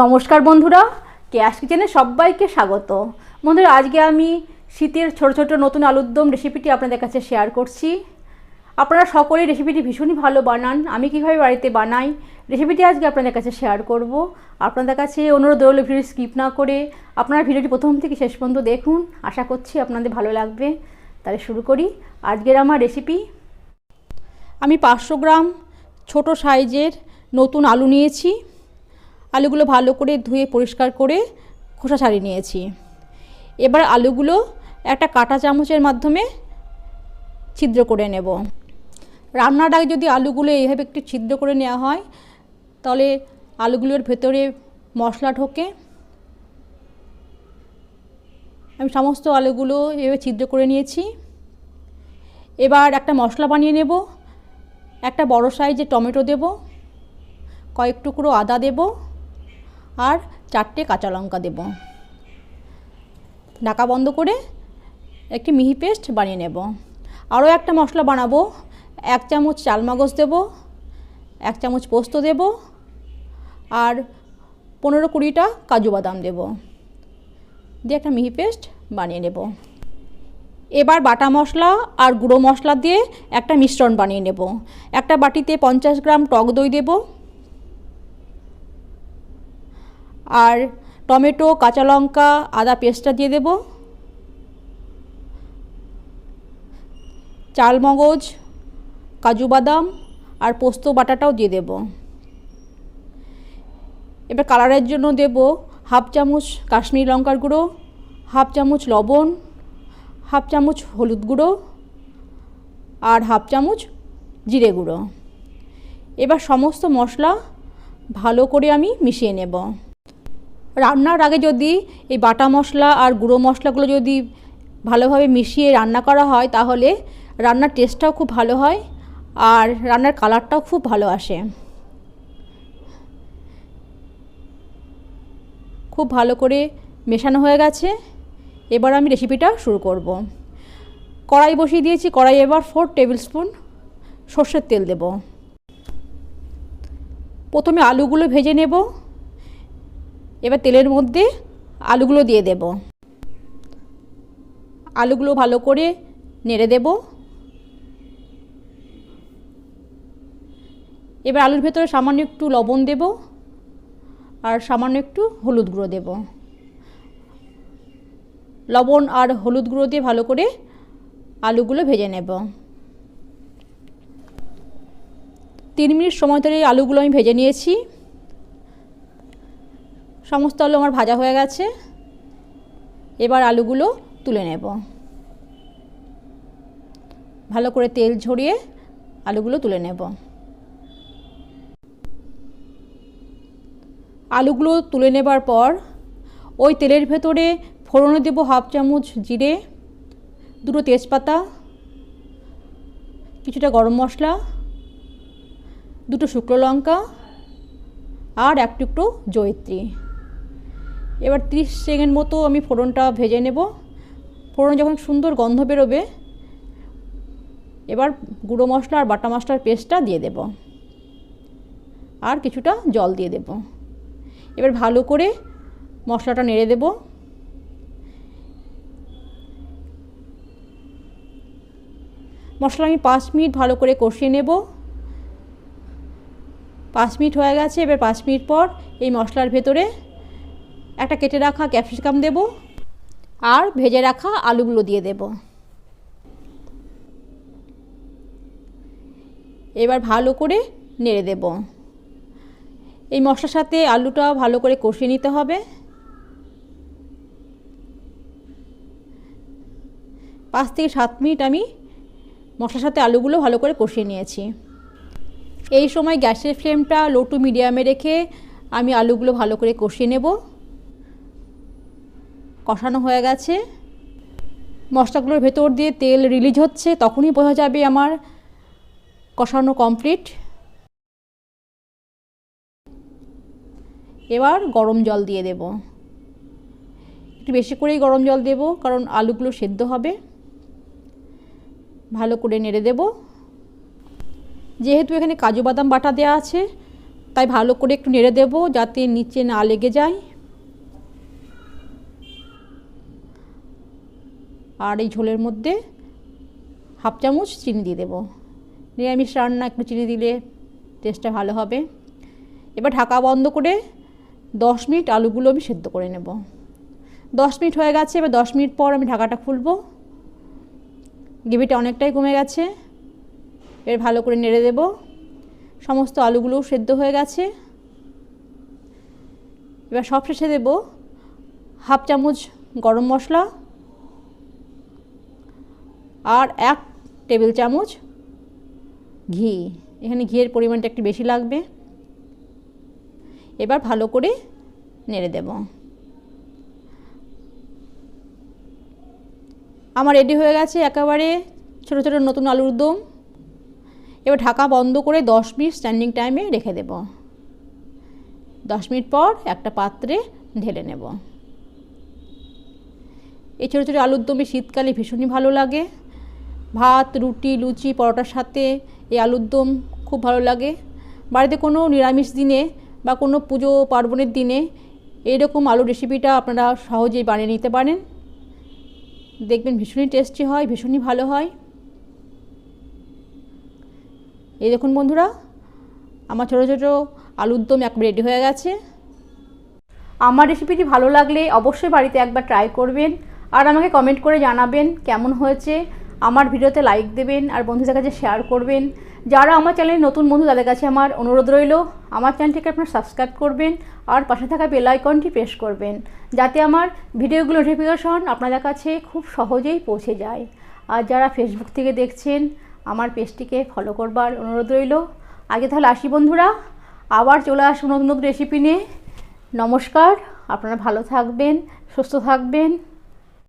নমস্কার বন্ধুরা ক্যাশ কিচেনে সবাইকে স্বাগত। বন্ধুরা, আজকে আমি শীতের ছোট ছোট নতুন আলুর দম রেসিপিটি আপনাদের কাছে শেয়ার করছি। আপনারা সকলেই রেসিপিটি ভীষণই ভালো বানান, আমি কীভাবে বাড়িতে বানাই রেসিপিটি আজকে আপনাদের কাছে শেয়ার করব। আপনাদের কাছে অনুরোধ রইল ভিডিও স্কিপ না করে, আপনারা ভিডিওটি প্রথম থেকে শেষ পর্যন্ত দেখুন, আশা করছি আপনাদের ভালো লাগবে। তাহলে শুরু করি, আজকের আমার রেসিপি আমি পাঁচশো গ্রাম ছোট সাইজের নতুন আলু নিয়েছি। আলুগুলো ভালো করে ধুয়ে পরিষ্কার করে খোসা ছাড়িয়ে নিয়েছি। এবার আলুগুলো একটা কাঁটা চামচের মাধ্যমে ছিদ্র করে নেব। রান্নার আগে যদি আলুগুলো এইভাবে একটু ছিদ্র করে নেওয়া হয়, তাহলে আলুগুলোর ভেতরে মশলা ঢোকে। আমি সমস্ত আলুগুলো এভাবে ছিদ্র করে নিয়েছি। এবার একটা মশলা বানিয়ে নেব। একটা বড় সাইজের টমেটো দেব। কয়েক টুকরো আদা দেব। আর চারটে কাঁচা লঙ্কা দেব। ঢাকা বন্ধ করে একটি মিহি পেস্ট বানিয়ে নেব। আরও একটা মশলা বানাবো। এক চামচ চালমগজ দেব, এক চামচ পোস্ত দেব আর পনেরো কুড়িটা কাজু বাদাম দেব। দিয়ে একটা মিহি পেস্ট বানিয়ে নেব। এবার বাটা মশলা আর গুঁড়ো মশলা দিয়ে একটা মিশ্রণ বানিয়ে নেব। একটা বাটিতে পঞ্চাশ গ্রাম টক দই দেব। আর টমেটো, কাঁচা লঙ্কা, আদা পেস্টটা দিয়ে দেব। চালমগজ, কাজু বাদাম আর পোস্ত বাটাটাও দিয়ে দেব। এবার কালারের জন্য দেব হাফ চামচ কাশ্মীরি লঙ্কার গুঁড়ো, হাফ চামচ লবণ, হাফ চামচ হলুদ গুঁড়ো আর হাফ চামচ জিরে গুঁড়ো। এবার সমস্ত মশলা ভালো করে আমি মিশিয়ে নেব। রান্নার আগে যদি এই বাটা মশলা আর গুঁড়ো মশলাগুলো যদি ভালোভাবে মিশিয়ে রান্না করা হয়, তাহলে রান্নার টেস্টটাও খুব ভালো হয় আর রান্নার কালারটাও খুব ভালো আসে। খুব ভালো করে মেশানো হয়ে গেছে। এবার আমি রেসিপিটা শুরু করব। কড়াই বসিয়ে দিয়েছি, কড়াই এবার ফোর টেবিল স্পুন সর্ষের তেল দেব। প্রথমে আলুগুলো ভেজে নেব। এবার তেলের মধ্যে আলুগুলো দিয়ে দেব। আলুগুলো ভালো করে নেড়ে দেব। এবার আলুর ভেতরে সামান্য একটু লবণ দেব আর সামান্য একটু হলুদ গুঁড়ো দেব। লবণ আর হলুদ গুঁড়ো দিয়ে ভালো করে আলুগুলো ভেজে নেব। তিন মিনিট সময় ধরে আলুগুলো আমি ভেজে নিয়েছি। সমস্ত আলু আমার ভাজা হয়ে গেছে। এবার আলুগুলো তুলে নেব। ভালো করে তেল ঝরিয়ে আলুগুলো তুলে নেব। আলুগুলো তুলে নেবার পর ওই তেলের ভেতরে ফোড়নে দেব হাফ চামচ জিরে, দুটো তেজপাতা, কিছুটা গরম মশলা, দুটো শুকনো লঙ্কা আর এক টুকরো জয়িত্রী। এবার ত্রিশ সেকেন্ড মতো আমি ফোড়নটা ভেজে নেব। ফোড়ন যখন সুন্দর গন্ধ বেরোবে, এবার গুঁড়ো মশলা আর বাটা মশলার পেস্টটা দিয়ে দেব। আর কিছুটা জল দিয়ে দেব। এবার ভালো করে মশলাটা নেড়ে দেব। মশলা আমি পাঁচ মিনিট ভালো করে কষিয়ে নেব। পাঁচ মিনিট হয়ে গেছে, এবার পাঁচ মিনিট পর এই মশলার ভেতরে একটা কেটে রাখা ক্যাপসিকাম দেব আর ভেজে রাখা আলুগুলো দিয়ে দেব। এবার ভালো করে নেড়ে দেব। এই মশলার সাথে আলুটা ভালো করে কষিয়ে নিতে হবে। পাঁচ থেকে সাত মিনিট আমি মশলার সাথে আলুগুলো ভালো করে কষিয়ে নিয়েছি। এই সময় গ্যাসের ফ্লেমটা লো টু মিডিয়ামে রেখে আমি আলুগুলো ভালো করে কষিয়ে নেব। কষানো হয়ে গেছে। মশলাগুলোর ভেতর দিয়ে তেল রিলিজ হচ্ছে, তখনই বোঝা যাবে আমার কষানো কমপ্লিট এবার গরম জল দিয়ে দেব। একটু বেশি করেই গরম জল দেব, কারণ আলুগুলো সেদ্ধ হবে। ভালো করে নেড়ে দেব। যেহেতু এখানে কাজু বাদাম বাটা দেওয়া আছে, তাই ভালো করে একটু নেড়ে দেবো, যাতে নিচে না লেগে যায়। আর এই ঝোলের মধ্যে হাফ চামচ চিনি দিয়ে দেবো। নিরামিষ রান্না, একটু চিনি দিলে টেস্টটা ভালো হবে। এবার ঢাকা বন্ধ করে দশ মিনিট আলুগুলো আমি সেদ্ধ করে নেব। দশ মিনিট হয়ে গেছে, এবার দশ মিনিট পর আমি ঢাকাটা খুলবো। গ্রেভিটা অনেকটাই কমে গেছে। এবার ভালো করে নেড়ে দেব। সমস্ত আলুগুলোও সেদ্ধ হয়ে গেছে। এবার সব শেষে দেব হাফ চামচ গরম মশলা। আর এক টেবিল চামচ ঘি। এখানে ঘিয়ের পরিমাণটা একটু বেশি লাগবে। এবার ভালো করে নেড়ে দেব। আমার রেডি হয়ে গেছে একেবারে ছোটো ছোটো নতুন আলুর দম। এবার ঢাকা বন্ধ করে দশ মিনিট স্ট্যান্ডিং টাইমে রেখে দেব। দশ মিনিট পর একটা পাত্রে ঢেলে নেব। এই ছোটো ছোটো আলুর দমে শীতকালে ভীষণই ভালো লাগে। ভাত, রুটি, লুচি, পরোটার সাথে এই আলুর দম খুব ভালো লাগে। বাড়িতে কোনো নিরামিষ দিনে বা কোনো পুজো পার্বণের দিনে এইরকম আলু রেসিপিটা আপনারা সহজেই বানিয়ে নিতে পারেন। দেখবেন ভীষণই টেস্টি হয়, ভীষণই ভালো হয়। এই দেখুন বন্ধুরা, আমার ছোটো ছোটো আলুর দম একবার রেডি হয়ে গেছে। আমার রেসিপিটি ভালো লাগলে অবশ্যই বাড়িতে একবার ট্রাই করবেন। আর আমাকে কমেন্ট করে জানাবেন কেমন হয়েছে। আমার ভিডিওতে লাইক দেবেন আর বন্ধুদের কাছে শেয়ার করবেন। যারা আমার চ্যানেলে নতুন বন্ধু, তাদের কাছে আমার অনুরোধ রইল, আমার চ্যানেলটিকে আপনারা সাবস্ক্রাইব করবেন আর পাশে থাকা বেল আইকনটি প্রেস করবেন, যাতে আমার ভিডিওগুলো নোটিফিকেশন আপনাদের কাছে খুব সহজেই পৌঁছে যায়। আর যারা ফেসবুক থেকে দেখছেন, আমার পেজটিকে ফলো করবার অনুরোধ রইল। আগে তাহলে আসি বন্ধুরা, আবার চলে আসুন নতুন নতুন রেসিপি নিয়ে। নমস্কার, আপনারা ভালো থাকবেন, সুস্থ থাকবেন।